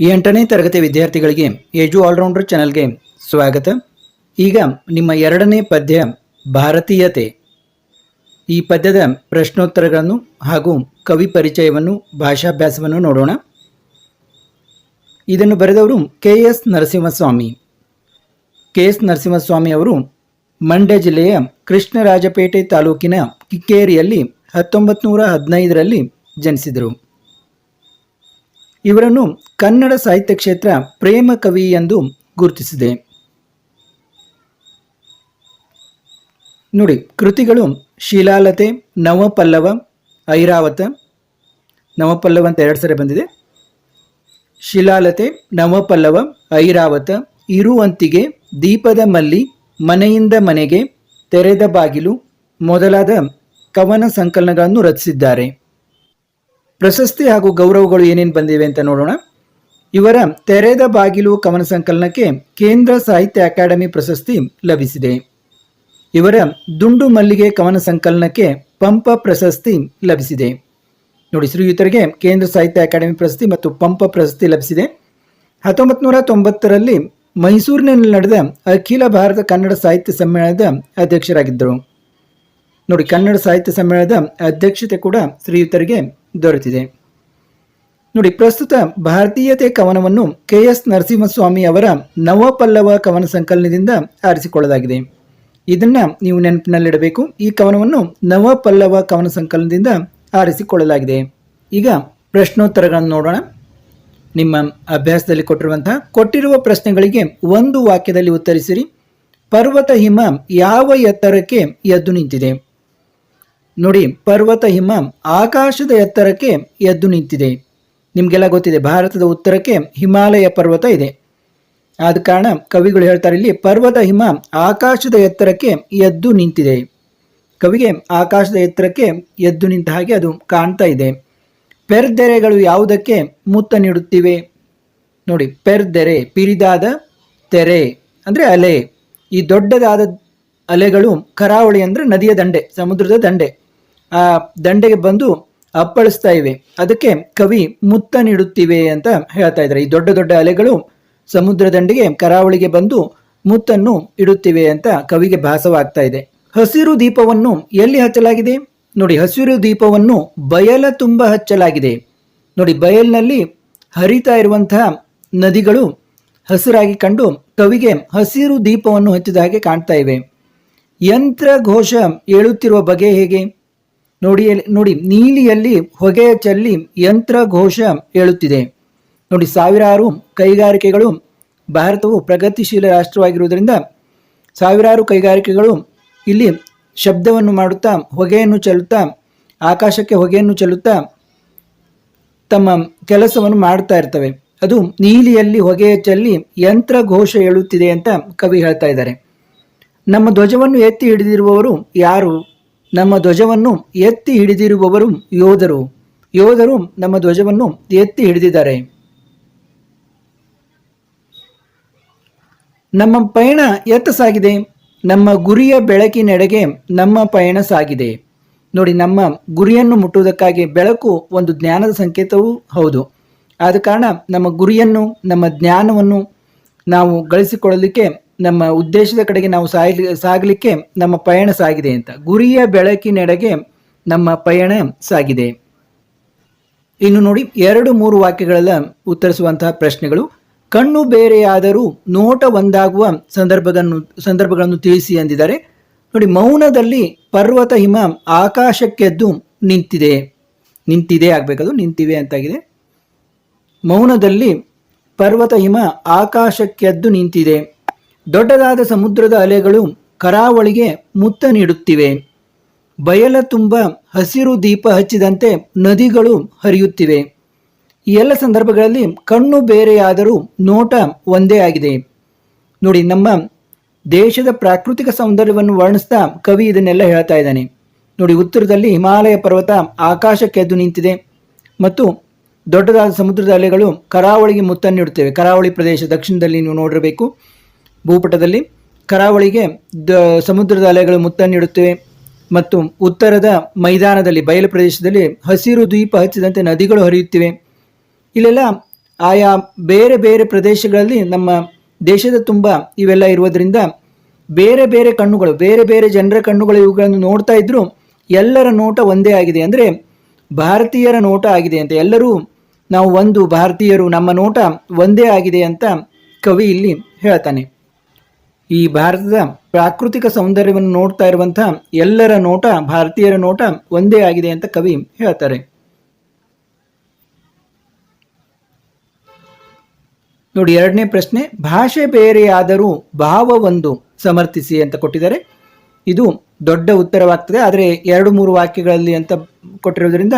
ಎಂಟನೇ ತರಗತಿ ವಿದ್ಯಾರ್ಥಿಗಳಿಗೆ ಏಜು ಆಲ್ರೌಂಡರ್ ಚಾನಲ್ಗೆ ಸ್ವಾಗತ. ಈಗ ನಿಮ್ಮ ಎರಡನೇ ಪದ್ಯ, ಭಾರತೀಯತೆ. ಈ ಪದ್ಯದ ಪ್ರಶ್ನೋತ್ತರಗಳನ್ನು ಹಾಗೂ ಕವಿ ಪರಿಚಯವನ್ನು, ಭಾಷಾಭ್ಯಾಸವನ್ನು ನೋಡೋಣ. ಇದನ್ನು ಬರೆದವರು K S Narasimhaswamy. K S Narasimhaswamy ಅವರು ಮಂಡ್ಯ ಜಿಲ್ಲೆಯ ಕೃಷ್ಣರಾಜಪೇಟೆ ತಾಲೂಕಿನ ಕಿಕ್ಕೇರಿಯಲ್ಲಿ ಹತ್ತೊಂಬತ್ತು ನೂರ ಹದಿನೈದರಲ್ಲಿ ಜನಿಸಿದರು. ಇವರನ್ನು ಕನ್ನಡ ಸಾಹಿತ್ಯ ಕ್ಷೇತ್ರ ಪ್ರೇಮ ಕವಿ ಎಂದು ಗುರುತಿಸಿದೆ. ನೋಡಿ, ಕೃತಿಗಳು ಶಿಲಾಲತೆ, ನವಪಲ್ಲವ, ಐರಾವತ, ನವಪಲ್ಲವ ಅಂತ ಎರಡು ಸರಿ ಬಂದಿದೆ. ಶಿಲಾಲತೆ, ನವಪಲ್ಲವ, ಐರಾವತ, ಇರುವಂತಿಗೆ, ದೀಪದ ಮಲ್ಲಿ, ಮನೆಯಿಂದ ಮನೆಗೆ, ತೆರೆದ ಬಾಗಿಲು ಮೊದಲಾದ ಕವನ ಸಂಕಲನಗಳನ್ನು ರಚಿಸಿದ್ದಾರೆ. ಪ್ರಶಸ್ತಿ ಹಾಗೂ ಗೌರವಗಳು ಏನೇನು ಬಂದಿವೆ ಅಂತ ನೋಡೋಣ. ಇವರ ತೆರೆದ ಬಾಗಿಲು ಕವನ ಸಂಕಲನಕ್ಕೆ ಕೇಂದ್ರ ಸಾಹಿತ್ಯ ಅಕಾಡೆಮಿ ಪ್ರಶಸ್ತಿ ಲಭಿಸಿದೆ. ಇವರ ದುಂಡು ಮಲ್ಲಿಗೆ ಕವನ ಸಂಕಲನಕ್ಕೆ ಪಂಪ ಪ್ರಶಸ್ತಿ ಲಭಿಸಿದೆ. ನೋಡಿ, ಶ್ರೀಯುತರಿಗೆ ಕೇಂದ್ರ ಸಾಹಿತ್ಯ ಅಕಾಡೆಮಿ ಪ್ರಶಸ್ತಿ ಮತ್ತು ಪಂಪ ಪ್ರಶಸ್ತಿ ಲಭಿಸಿದೆ. ಹತ್ತೊಂಬತ್ತು ನೂರ ತೊಂಬತ್ತರಲ್ಲಿ ಮೈಸೂರಿನಲ್ಲಿ ನಡೆದ ಅಖಿಲ ಭಾರತ ಕನ್ನಡ ಸಾಹಿತ್ಯ ಸಮ್ಮೇಳನದ ಅಧ್ಯಕ್ಷರಾಗಿದ್ದರು. ನೋಡಿ, ಕನ್ನಡ ಸಾಹಿತ್ಯ ಸಮ್ಮೇಳನದ ಅಧ್ಯಕ್ಷತೆ ಕೂಡ ಶ್ರೀಯುತರಿಗೆ ದೊರೆತಿದೆ. ನೋಡಿ, ಪ್ರಸ್ತುತ ಭಾರತೀಯತೆ ಕವನವನ್ನು ಕೆ ಎಸ್ ನರಸಿಂಹಸ್ವಾಮಿ ಅವರ ನವಪಲ್ಲವ ಕವನ ಸಂಕಲನದಿಂದ ಆರಿಸಿಕೊಳ್ಳಲಾಗಿದೆ. ಇದನ್ನು ನೀವು ನೆನಪಿನಲ್ಲಿಡಬೇಕು. ಈ ಕವನವನ್ನು ನವಪಲ್ಲವ ಕವನ ಸಂಕಲನದಿಂದ ಆರಿಸಿಕೊಳ್ಳಲಾಗಿದೆ. ಈಗ ಪ್ರಶ್ನೋತ್ತರಗಳನ್ನು ನೋಡೋಣ. ನಿಮ್ಮ ಅಭ್ಯಾಸದಲ್ಲಿ ಕೊಟ್ಟಿರುವಂತಹ ಕೊಟ್ಟಿರುವ ಪ್ರಶ್ನೆಗಳಿಗೆ ಒಂದು ವಾಕ್ಯದಲ್ಲಿ ಉತ್ತರಿಸಿರಿ. ಪರ್ವತ ಹಿಮ ಯಾವ ಎತ್ತರಕ್ಕೆ ಎದ್ದು ನಿಂತಿದೆ? ನೋಡಿ ಪರ್ವತ ಹಿಮ ಆಕಾಶದ ಎತ್ತರಕ್ಕೆ ಎದ್ದು ನಿಂತಿದೆ. ನಿಮಗೆಲ್ಲ ಗೊತ್ತಿದೆ, ಭಾರತದ ಉತ್ತರಕ್ಕೆ ಹಿಮಾಲಯ ಪರ್ವತ ಇದೆ. ಆದ ಕಾರಣ ಕವಿಗಳು ಹೇಳ್ತಾರೆ ಇಲ್ಲಿ ಪರ್ವತ ಹಿಮ ಆಕಾಶದ ಎತ್ತರಕ್ಕೆ ಎದ್ದು ನಿಂತಿದೆ. ಕವಿಗೆ ಆಕಾಶದ ಎತ್ತರಕ್ಕೆ ಎದ್ದು ನಿಂತ ಹಾಗೆ ಅದು ಕಾಣ್ತಾ ಇದೆ. ಪೆರ್ದೆರೆಗಳು ಯಾವುದಕ್ಕೆ ಮುತ್ತ ನೀಡುತ್ತಿವೆ? ನೋಡಿ, ಪೆರ್ದೆರೆ, ಪಿರಿದಾದ ತೆರೆ, ಅಂದರೆ ಅಲೆ. ಈ ದೊಡ್ಡದಾದ ಅಲೆಗಳು ಕರಾವಳಿ ಅಂದರೆ ನದಿಯ ದಂಡೆ, ಸಮುದ್ರದ ದಂಡೆ. ಆ, ದಂಡೆಗೆ ಬಂದು ಅಪ್ಪಳಿಸ್ತಾ ಇವೆ. ಅದಕ್ಕೆ ಕವಿ ಮುತ್ತ ನೀಡುತ್ತಿವೆ ಅಂತ ಹೇಳ್ತಾ ಇದ್ದಾರೆ. ಈ ದೊಡ್ಡ ದೊಡ್ಡ ಅಲೆಗಳು ಸಮುದ್ರ ದಂಡೆಗೆ, ಕರಾವಳಿಗೆ ಬಂದು ಮುತ್ತನ್ನು ಇಡುತ್ತಿವೆ ಅಂತ ಕವಿಗೆ ಭಾಸವಾಗ್ತಾ ಇದೆ. ಹಸಿರು ದೀಪವನ್ನು ಎಲ್ಲಿ ಹಚ್ಚಲಾಗಿದೆ? ನೋಡಿ, ಹಸಿರು ದೀಪವನ್ನು ಬಯಲ ತುಂಬ ಹಚ್ಚಲಾಗಿದೆ. ನೋಡಿ, ಬಯಲಿನಲ್ಲಿ ಹರಿತಾ ಇರುವಂತಹ ನದಿಗಳು ಹಸಿರಾಗಿ ಕಂಡು ಕವಿಗೆ ಹಸಿರು ದೀಪವನ್ನು ಹಚ್ಚಿದ ಹಾಗೆ ಕಾಣ್ತಾ ಇವೆ. ಯಂತ್ರ ಘೋಷ ಏಳುತ್ತಿರುವ ಬಗೆ ಹೇಗೆ? ನೋಡಿ ನೋಡಿ, ನೀಲಿಯಲ್ಲಿ ಹೊಗೆ ಚಲ್ಲಿ ಯಂತ್ರ ಘೋಷ ಹೇಳುತ್ತಿದೆ. ನೋಡಿ, ಸಾವಿರಾರು ಕೈಗಾರಿಕೆಗಳು ಭಾರತವು ಪ್ರಗತಿಶೀಲ ರಾಷ್ಟ್ರವಾಗಿರುವುದರಿಂದ ಸಾವಿರಾರು ಕೈಗಾರಿಕೆಗಳು ಇಲ್ಲಿ ಶಬ್ದವನ್ನು ಮಾಡುತ್ತಾ, ಹೊಗೆಯನ್ನು ಚೆಲ್ಲುತ್ತಾ, ಆಕಾಶಕ್ಕೆ ಹೊಗೆಯನ್ನು ಚೆಲ್ಲುತ್ತಾ ತಮ್ಮ ಕೆಲಸವನ್ನು ಮಾಡ್ತಾ ಇರ್ತವೆ. ಅದು ನೀಲಿಯಲ್ಲಿ ಹೊಗೆಯ ಚೆಲ್ಲಿ ಯಂತ್ರ ಘೋಷ ಹೇಳುತ್ತಿದೆ ಅಂತ ಕವಿ ಹೇಳ್ತಾ ಇದ್ದಾರೆ. ನಮ್ಮ ಧ್ವಜವನ್ನು ಎತ್ತಿ ಹಿಡಿದಿರುವವರು ಯಾರು? ನಮ್ಮ ಧ್ವಜವನ್ನು ಎತ್ತಿ ಹಿಡಿದಿರುವವರು ಯೋಧರು. ಯೋಧರು ನಮ್ಮ ಧ್ವಜವನ್ನು ಎತ್ತಿ ಹಿಡಿದಿದ್ದಾರೆ. ನಮ್ಮ ಪಯಣ ಎತ್ತ ಸಾಗಿದೆ. ನಮ್ಮ ಗುರಿಯ ಬೆಳಕಿನೆಡೆಗೆ ನಮ್ಮ ಪಯಣ ಸಾಗಿದೆ. ನೋಡಿ, ನಮ್ಮ ಗುರಿಯನ್ನು ಮುಟ್ಟುವುದಕ್ಕಾಗಿ ಬೆಳಕು ಒಂದು ಜ್ಞಾನದ ಸಂಕೇತವೂ ಹೌದು. ಆದ ಕಾರಣ ನಮ್ಮ ಗುರಿಯನ್ನು, ನಮ್ಮ ಜ್ಞಾನವನ್ನು ನಾವು ಗಳಿಸಿಕೊಳ್ಳಲಿಕ್ಕೆ ನಮ್ಮ ಉದ್ದೇಶದ ಕಡೆಗೆ ನಾವು ಸಾಯ್ಲಿ, ಸಾಗಲಿಕ್ಕೆ ನಮ್ಮ ಪಯಣ ಸಾಗಿದೆ ಅಂತ. ಗುರಿಯ ಬೆಳಕಿನೆಡೆಗೆ ನಮ್ಮ ಪಯಣ ಸಾಗಿದೆ. ಇನ್ನು ನೋಡಿ, ಎರಡು ಮೂರು ವಾಕ್ಯಗಳೆಲ್ಲ ಉತ್ತರಿಸುವಂತಹ ಪ್ರಶ್ನೆಗಳು. ಕಣ್ಣು ಬೇರೆಯಾದರೂ ನೋಟ ಒಂದಾಗುವ ಸಂದರ್ಭಗಳನ್ನು ಸಂದರ್ಭಗಳನ್ನು ತಿಳಿಸಿ ಎಂದಿದ್ದಾರೆ. ನೋಡಿ, ಮೌನದಲ್ಲಿ ಪರ್ವತ ಹಿಮ ಆಕಾಶಕ್ಕೆದ್ದು ನಿಂತಿದೆ. ನಿಂತಿದೆ ಆಗಬೇಕದು, ನಿಂತಿವೆ ಅಂತಾಗಿದೆ. ಮೌನದಲ್ಲಿ ಪರ್ವತ ಹಿಮ ಆಕಾಶಕ್ಕೆದ್ದು ನಿಂತಿದೆ. ದೊಡ್ಡದಾದ ಸಮುದ್ರದ ಅಲೆಗಳು ಕರಾವಳಿಗೆ ಮುತ್ತ ನೀಡುತ್ತಿವೆ. ಬಯಲ ತುಂಬ ಹಸಿರು ದೀಪ ಹಚ್ಚಿದಂತೆ ನದಿಗಳು ಹರಿಯುತ್ತಿವೆ. ಈ ಎಲ್ಲ ಸಂದರ್ಭಗಳಲ್ಲಿ ಕಣ್ಣು ಬೇರೆಯಾದರೂ ನೋಟ ಒಂದೇ ಆಗಿದೆ. ನೋಡಿ, ನಮ್ಮ ದೇಶದ ಪ್ರಾಕೃತಿಕ ಸೌಂದರ್ಯವನ್ನು ವರ್ಣಿಸ್ತಾ ಕವಿ ಇದನ್ನೆಲ್ಲ ಹೇಳ್ತಾ ಇದ್ದಾನೆ. ನೋಡಿ, ಉತ್ತರದಲ್ಲಿ ಹಿಮಾಲಯ ಪರ್ವತ ಆಕಾಶಕ್ಕೆದ್ದು ನಿಂತಿದೆ ಮತ್ತು ದೊಡ್ಡದಾದ ಸಮುದ್ರದ ಅಲೆಗಳು ಕರಾವಳಿಗೆ ಮುತ್ತನ್ನಿಡುತ್ತವೆ ಕರಾವಳಿ ಪ್ರದೇಶ ದಕ್ಷಿಣದಲ್ಲಿ ನೀವು ನೋಡಿರಬೇಕು. ಭೂಪಟದಲ್ಲಿ ಕರಾವಳಿಗೆ ಸಮುದ್ರದ ಅಲೆಗಳು ಮುತ್ತನ್ನಿಡುತ್ತವೆ ಮತ್ತು ಉತ್ತರದ ಮೈದಾನದಲ್ಲಿ, ಬಯಲು ಪ್ರದೇಶದಲ್ಲಿ ಹಸಿರು ದ್ವೀಪ ಹಚ್ಚಿದಂತೆ ನದಿಗಳು ಹರಿಯುತ್ತಿವೆ. ಇಲ್ಲೆಲ್ಲ ಆಯಾ ಬೇರೆ ಬೇರೆ ಪ್ರದೇಶಗಳಲ್ಲಿ ನಮ್ಮ ದೇಶದ ತುಂಬ ಇವೆಲ್ಲ ಇರುವುದರಿಂದ ಬೇರೆ ಬೇರೆ ಕಣ್ಣುಗಳು, ಬೇರೆ ಬೇರೆ ಜನರ ಕಣ್ಣುಗಳು ಇವುಗಳನ್ನು ನೋಡ್ತಾ ಇದ್ರು ಎಲ್ಲರ ನೋಟ ಒಂದೇ ಆಗಿದೆ. ಅಂದರೆ ಭಾರತೀಯರ ನೋಟ ಆಗಿದೆ ಅಂತ. ಎಲ್ಲರೂ ನಾವು ಒಂದು ಭಾರತೀಯರು, ನಮ್ಮ ನೋಟ ಒಂದೇ ಆಗಿದೆ ಅಂತ ಕವಿ ಇಲ್ಲಿ ಹೇಳ್ತಾನೆ. ಈ ಭಾರತದ ಪ್ರಾಕೃತಿಕ ಸೌಂದರ್ಯವನ್ನು ನೋಡ್ತಾ ಇರುವಂತಹ ಎಲ್ಲರ ನೋಟ, ಭಾರತೀಯರ ನೋಟ ಒಂದೇ ಆಗಿದೆ ಅಂತ ಕವಿ ಹೇಳ್ತಾರೆ. ನೋಡಿ, ಎರಡನೇ ಪ್ರಶ್ನೆ, ಭಾಷೆ ಬೇರೆಯಾದರೂ ಭಾವ ಒಂದು ಸಮರ್ಥಿಸಿ ಅಂತ ಕೊಟ್ಟಿದ್ದಾರೆ. ಇದು ದೊಡ್ಡ ಉತ್ತರವಾಗ್ತದೆ, ಆದರೆ ಎರಡು ಮೂರು ವಾಕ್ಯಗಳಲ್ಲಿ ಅಂತ ಕೊಟ್ಟಿರೋದ್ರಿಂದ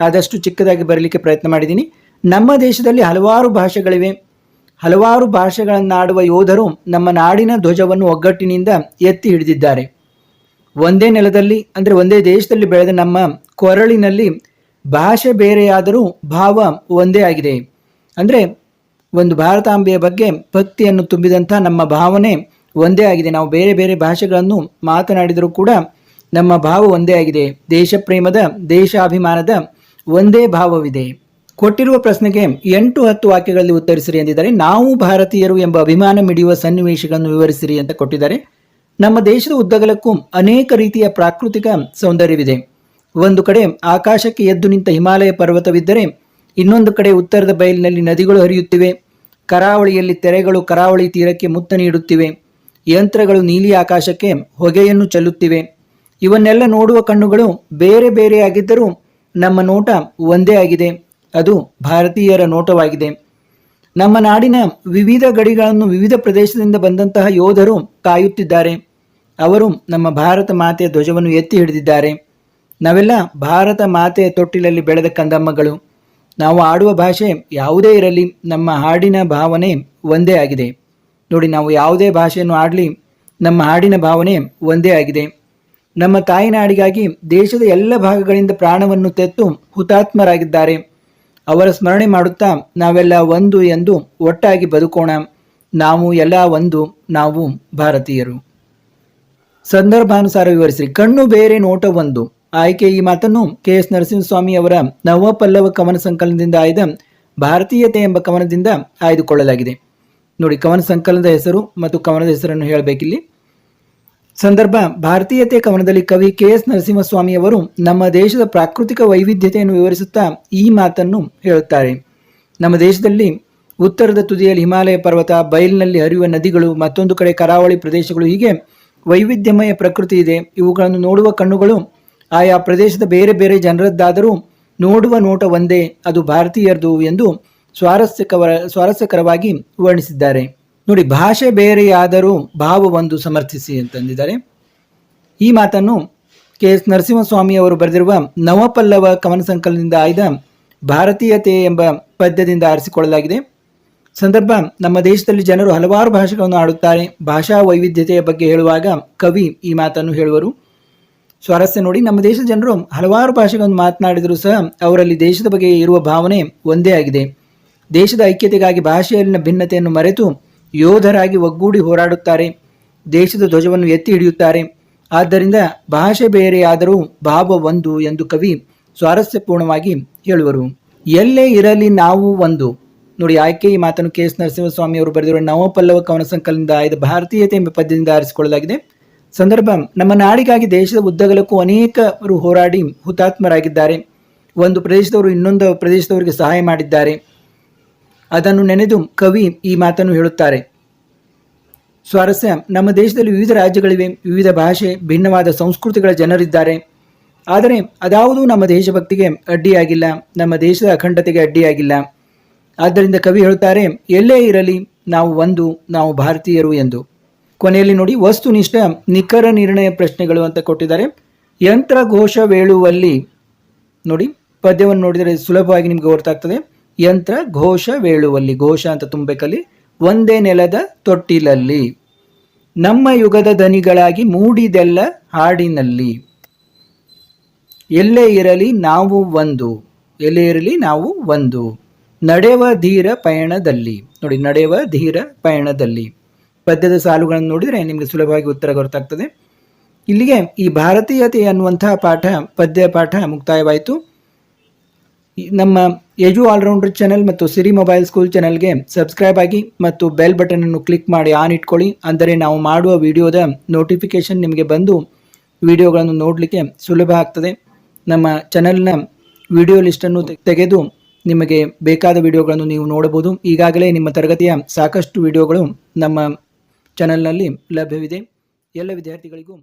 ಆದಷ್ಟು ಚಿಕ್ಕದಾಗಿ ಬರಲಿಕ್ಕೆ ಪ್ರಯತ್ನ ಮಾಡಿದ್ದೀನಿ. ನಮ್ಮ ದೇಶದಲ್ಲಿ ಹಲವಾರು ಭಾಷೆಗಳಿವೆ. ಹಲವಾರು ಭಾಷೆಗಳನ್ನಾಡುವ ಯೋಧರು ನಮ್ಮ ನಾಡಿನ ಧ್ವಜವನ್ನು ಒಗ್ಗಟ್ಟಿನಿಂದ ಎತ್ತಿ ಹಿಡಿದಿದ್ದಾರೆ. ಒಂದೇ ನೆಲದಲ್ಲಿ, ಅಂದರೆ ಒಂದೇ ದೇಶದಲ್ಲಿ ಬೆಳೆದ ನಮ್ಮ ಕೊರಳಿನಲ್ಲಿ ಭಾಷೆ ಬೇರೆಯಾದರೂ ಭಾವ ಒಂದೇ ಆಗಿದೆ. ಅಂದರೆ ಒಂದು ಭಾರತಾಂಬೆಯ ಬಗ್ಗೆ ಭಕ್ತಿಯನ್ನು ತುಂಬಿದಂಥ ನಮ್ಮ ಭಾವನೆ ಒಂದೇ ಆಗಿದೆ. ನಾವು ಬೇರೆ ಬೇರೆ ಭಾಷೆಗಳನ್ನು ಮಾತನಾಡಿದರೂ ಕೂಡ ನಮ್ಮ ಭಾವ ಒಂದೇ ಆಗಿದೆ. ದೇಶ ಪ್ರೇಮದ ದೇಶಾಭಿಮಾನದ ಒಂದೇ ಭಾವವಿದೆ. ಕೊಟ್ಟಿರುವ ಪ್ರಶ್ನೆಗೆ ಎಂಟು ಹತ್ತು ವಾಕ್ಯಗಳಲ್ಲಿ ಉತ್ತರಿಸಿರಿ ಎಂದಿದ್ದಾರೆ. ನಾವು ಭಾರತೀಯರು ಎಂಬ ಅಭಿಮಾನ ಮಿಡಿಯುವ ಸನ್ನಿವೇಶಗಳನ್ನು ವಿವರಿಸಿರಿ ಅಂತ ಕೊಟ್ಟಿದ್ದಾರೆ. ನಮ್ಮ ದೇಶದ ಉದ್ದಗಲಕ್ಕೂ ಅನೇಕ ರೀತಿಯ ಪ್ರಾಕೃತಿಕ ಸೌಂದರ್ಯವಿದೆ. ಒಂದು ಕಡೆ ಆಕಾಶಕ್ಕೆ ಎದ್ದು ನಿಂತ ಹಿಮಾಲಯ ಪರ್ವತವಿದ್ದರೆ, ಇನ್ನೊಂದು ಕಡೆ ಉತ್ತರದ ಬಯಲಿನಲ್ಲಿ ನದಿಗಳು ಹರಿಯುತ್ತಿವೆ. ಕರಾವಳಿಯಲ್ಲಿ ತೆರೆಗಳು ಕರಾವಳಿ ತೀರಕ್ಕೆ ಮುತ್ತ ನೀಡುತ್ತಿವೆ. ಯಂತ್ರಗಳು ನೀಲಿ ಆಕಾಶಕ್ಕೆ ಹೊಗೆಯನ್ನು ಚೆಲ್ಲುತ್ತಿವೆ. ಇವನ್ನೆಲ್ಲ ನೋಡುವ ಕಣ್ಣುಗಳು ಬೇರೆ ಬೇರೆಯಾಗಿದ್ದರೂ ನಮ್ಮ ನೋಟ ಒಂದೇ ಆಗಿದೆ. ಅದು ಭಾರತೀಯರ ನೋಟವಾಗಿದೆ. ನಮ್ಮ ನಾಡಿನ ವಿವಿಧ ಗಡಿಗಳನ್ನು ವಿವಿಧ ಪ್ರದೇಶದಿಂದ ಬಂದಂತಹ ಯೋಧರು ಕಾಯುತ್ತಿದ್ದಾರೆ. ಅವರು ನಮ್ಮ ಭಾರತ ಮಾತೆಯ ಧ್ವಜವನ್ನು ಎತ್ತಿ ಹಿಡಿದಿದ್ದಾರೆ. ನಾವೆಲ್ಲ ಭಾರತ ಮಾತೆಯ ತೊಟ್ಟಿಲಲ್ಲಿ ಬೆಳೆದ ಕಂದಮ್ಮಗಳು. ನಾವು ಆಡುವ ಭಾಷೆ ಯಾವುದೇ ಇರಲಿ, ನಮ್ಮ ಹಾಡಿನ ಭಾವನೆ ಒಂದೇ ಆಗಿದೆ. ನೋಡಿ, ನಾವು ಯಾವುದೇ ಭಾಷೆಯನ್ನು ಆಡಲಿ, ನಮ್ಮ ಹಾಡಿನ ಭಾವನೆ ಒಂದೇ ಆಗಿದೆ. ನಮ್ಮ ತಾಯಿನಾಡಿಗಾಗಿ ದೇಶದ ಎಲ್ಲ ಭಾಗಗಳಿಂದ ಪ್ರಾಣವನ್ನು ತೆತ್ತು ಹುತಾತ್ಮರಾಗಿದ್ದಾರೆ. ಅವರ ಸ್ಮರಣೆ ಮಾಡುತ್ತಾ ನಾವೆಲ್ಲ ಒಂದು ಎಂದು ಒಟ್ಟಾಗಿ ಬದುಕೋಣ. ನಾವು ಎಲ್ಲ ಒಂದು, ನಾವು ಭಾರತೀಯರು. ಸಂದರ್ಭಾನುಸಾರ ವಿವರಿಸಿರಿ ಕಣ್ಣು ಬೇರೆ ನೋಟ ಒಂದು. ಆಯ್ಕೆ ಈ ಮಾತನ್ನು ಕೆ ಎಸ್ ನರಸಿಂಹಸ್ವಾಮಿ ಅವರ ನವಪಲ್ಲವ ಕವನ ಸಂಕಲನದಿಂದ ಆಯ್ದ ಭಾರತೀಯತೆ ಎಂಬ ಕವನದಿಂದ ಆಯ್ದುಕೊಳ್ಳಲಾಗಿದೆ. ನೋಡಿ, ಕವನ ಸಂಕಲನದ ಹೆಸರು ಮತ್ತು ಕವನದ ಹೆಸರನ್ನು ಹೇಳಬೇಕಿಲ್ಲಿ. ಸಂದರ್ಭ, ಭಾರತೀಯತೆ ಕವನದಲ್ಲಿ ಕವಿ ಕೆ ಎಸ್ ನರಸಿಂಹಸ್ವಾಮಿ ಅವರು ನಮ್ಮ ದೇಶದ ಪ್ರಾಕೃತಿಕ ವೈವಿಧ್ಯತೆಯನ್ನು ವಿವರಿಸುತ್ತಾ ಈ ಮಾತನ್ನು ಹೇಳುತ್ತಾರೆ. ನಮ್ಮ ದೇಶದಲ್ಲಿ ಉತ್ತರದ ತುದಿಯಲ್ಲಿ ಹಿಮಾಲಯ ಪರ್ವತ, ಬಯಲಿನಲ್ಲಿ ಹರಿಯುವ ನದಿಗಳು, ಮತ್ತೊಂದು ಕಡೆ ಕರಾವಳಿ ಪ್ರದೇಶಗಳು ಹೀಗೆ ವೈವಿಧ್ಯಮಯ ಪ್ರಕೃತಿ ಇದೆ. ಇವುಗಳನ್ನು ನೋಡುವ ಕಣ್ಣುಗಳು ಆಯಾ ಪ್ರದೇಶದ ಬೇರೆ ಬೇರೆ ಜನರದ್ದಾದರೂ ನೋಡುವ ನೋಟ ಒಂದೇ, ಅದು ಭಾರತೀಯರದು ಎಂದು ಸ್ವಾರಸ್ಯಕರ ಸ್ವಾರಸ್ಯಕರವಾಗಿ ವರ್ಣಿಸಿದ್ದಾರೆ. ನೋಡಿ, ಭಾಷೆ ಬೇರೆಯಾದರೂ ಭಾವವೊಂದು ಸಮರ್ಥಿಸಿ ಅಂತಂದಿದ್ದಾರೆ. ಈ ಮಾತನ್ನು ಕೆ ಎಸ್ ನರಸಿಂಹಸ್ವಾಮಿ ಅವರು ಬರೆದಿರುವ ನವಪಲ್ಲವ ಕವನ ಸಂಕಲನದಿಂದ ಆಯ್ದ ಭಾರತೀಯತೆ ಎಂಬ ಪದ್ಯದಿಂದ ಆರಿಸಿಕೊಳ್ಳಲಾಗಿದೆ. ಸಂದರ್ಭ, ನಮ್ಮ ದೇಶದಲ್ಲಿ ಜನರು ಹಲವಾರು ಭಾಷೆಗಳನ್ನು ಆಡುತ್ತಾರೆ. ಭಾಷಾ ವೈವಿಧ್ಯತೆಯ ಬಗ್ಗೆ ಹೇಳುವಾಗ ಕವಿ ಈ ಮಾತನ್ನು ಹೇಳುವರು. ಸ್ವಾರಸ್ಯ ನೋಡಿ, ನಮ್ಮ ದೇಶದ ಜನರು ಹಲವಾರು ಭಾಷೆಗಳನ್ನು ಮಾತನಾಡಿದರೂ ಸಹ ಅವರಲ್ಲಿ ದೇಶದ ಬಗ್ಗೆ ಇರುವ ಭಾವನೆ ಒಂದೇ ಆಗಿದೆ. ದೇಶದ ಐಕ್ಯತೆಗಾಗಿ ಭಾಷೆಯಲ್ಲಿನ ಭಿನ್ನತೆಯನ್ನು ಮರೆತು ಯೋಧರಾಗಿ ಒಗ್ಗೂಡಿ ಹೋರಾಡುತ್ತಾರೆ, ದೇಶದ ಧ್ವಜವನ್ನು ಎತ್ತಿ ಹಿಡಿಯುತ್ತಾರೆ. ಆದ್ದರಿಂದ ಭಾಷೆ ಬೇರೆಯಾದರೂ ಭಾವ ಒಂದು ಎಂದು ಕವಿ ಸ್ವಾರಸ್ಯಪೂರ್ಣವಾಗಿ ಹೇಳುವರು. ಎಲ್ಲೇ ಇರಲಿ ನಾವು ಒಂದು. ನೋಡಿ, ಆಯ್ಕೆ ಈ ಮಾತನ್ನು ಕೆ ಎಸ್ ನರಸಿಂಹಸ್ವಾಮಿ ಅವರು ಬರೆದಿರುವ ನವಪಲ್ಲವ ಕವನ ಸಂಕಲನದಿಂದ ಆಯ್ದ ಭಾರತೀಯತೆ ಎಂಬ ಪದ್ಯದಿಂದ ಆರಿಸಿಕೊಳ್ಳಲಾಗಿದೆ. ಸಂದರ್ಭ, ನಮ್ಮ ನಾಡಿಗಾಗಿ ದೇಶದ ಉದ್ದಗಲಕ್ಕೂ ಅನೇಕರು ಹೋರಾಡಿ ಹುತಾತ್ಮರಾಗಿದ್ದಾರೆ. ಒಂದು ಪ್ರದೇಶದವರು ಇನ್ನೊಂದು ಪ್ರದೇಶದವರಿಗೆ ಸಹಾಯ ಮಾಡಿದ್ದಾರೆ. ಅದನ್ನು ನೆನೆದು ಕವಿ ಈ ಮಾತನ್ನು ಹೇಳುತ್ತಾರೆ. ಸ್ವಾರಸ್ಯ, ನಮ್ಮ ದೇಶದಲ್ಲಿ ವಿವಿಧ ರಾಜ್ಯಗಳಿವೆ, ವಿವಿಧ ಭಾಷೆ, ಭಿನ್ನವಾದ ಸಂಸ್ಕೃತಿಗಳ ಜನರಿದ್ದಾರೆ. ಆದರೆ ಅದಾವುದೂ ನಮ್ಮ ದೇಶಭಕ್ತಿಗೆ ಅಡ್ಡಿಯಾಗಿಲ್ಲ, ನಮ್ಮ ದೇಶದ ಅಖಂಡತೆಗೆ ಅಡ್ಡಿಯಾಗಿಲ್ಲ. ಆದ್ದರಿಂದ ಕವಿ ಹೇಳುತ್ತಾರೆ, ಎಲ್ಲೇ ಇರಲಿ, ನಾವು ಒಂದು, ನಾವು ಭಾರತೀಯರು ಎಂದು. ಕೊನೆಯಲ್ಲಿ ನೋಡಿ, ವಸ್ತುನಿಷ್ಠ ನಿಖರ ನಿರ್ಣಯ ಪ್ರಶ್ನೆಗಳು ಅಂತ ಕೊಟ್ಟಿದ್ದಾರೆ. ಯಂತ್ರ ಘೋಷ ವೇಳುವಲ್ಲಿ ನೋಡಿ, ಪದ್ಯವನ್ನು ನೋಡಿದರೆ ಸುಲಭವಾಗಿ ನಿಮಗೆ ಗೊತ್ತಾಗ್ತದೆ ಯಂತ್ರ ಘೋಷ ವೇಳುವಲ್ಲಿ. ಘೋಷ ಅಂತ ತುಂಬಬೇಕಲ್ಲಿ ಒಂದೇ ನೆಲದ ತೊಟ್ಟಿಲಲ್ಲಿ. ನಮ್ಮ ಯುಗದ ದನಿಗಳಾಗಿ ಮೂಡಿದೆಲ್ಲ ಹಾಡಿನಲ್ಲಿ. ಎಲ್ಲೇ ಇರಲಿ ನಾವು ಒಂದು. ಎಲ್ಲೇ ಇರಲಿ ನಾವು ಒಂದು. ನಡೆವ ಧೀರ ಪಯಣದಲ್ಲಿ. ನೋಡಿ, ನಡೆವ ಧೀರ ಪಯಣದಲ್ಲಿ. ಪದ್ಯದ ಸಾಲುಗಳನ್ನು ನೋಡಿದರೆ ನಿಮಗೆ ಸುಲಭವಾಗಿ ಉತ್ತರ ಗೊತ್ತಾಗ್ತದೆ. ಇಲ್ಲಿಗೆ ಈ ಭಾರತೀಯತೆ ಅನ್ನುವಂತಹ ಪಾಠ, ಪದ್ಯ ಪಾಠ ಮುಕ್ತಾಯವಾಯಿತು. ನಮ್ಮ ಯಜು ಆಲ್ರೌಂಡರ್ ಚಾನೆಲ್ ಮತ್ತು ಸಿರಿ ಮೊಬೈಲ್ ಸ್ಕೂಲ್ ಚಾನೆಲ್ಗೆ ಸಬ್ಸ್ಕ್ರೈಬ್ ಆಗಿ ಮತ್ತು ಬೆಲ್ ಬಟನ್ ಅನ್ನು ಕ್ಲಿಕ್ ಮಾಡಿ ಆನ್ ಇಟ್ಕೊಳ್ಳಿ. ಅಂದರೆ ನಾವು ಮಾಡುವ ವಿಡಿಯೋದ ನೋಟಿಫಿಕೇಶನ್ ನಿಮಗೆ ಬಂದು ವಿಡಿಯೋಗಳನ್ನು ನೋಡಲಿಕ್ಕೆ ಸುಲಭ ಆಗ್ತದೆ. ನಮ್ಮ ಚಾನೆಲ್ನ ವಿಡಿಯೋ ಲಿಸ್ಟನ್ನು ತೆಗೆದು ನಿಮಗೆ ಬೇಕಾದ ವಿಡಿಯೋಗಳನ್ನು ನೀವು ನೋಡಬಹುದು. ಈಗಾಗಲೇ ನಿಮ್ಮ ತರಗತಿಯ ಸಾಕಷ್ಟು ವಿಡಿಯೋಗಳು ನಮ್ಮ ಚಾನೆಲ್ನಲ್ಲಿ ಲಭ್ಯವಿದೆ. ಎಲ್ಲ ವಿದ್ಯಾರ್ಥಿಗಳಿಗೂ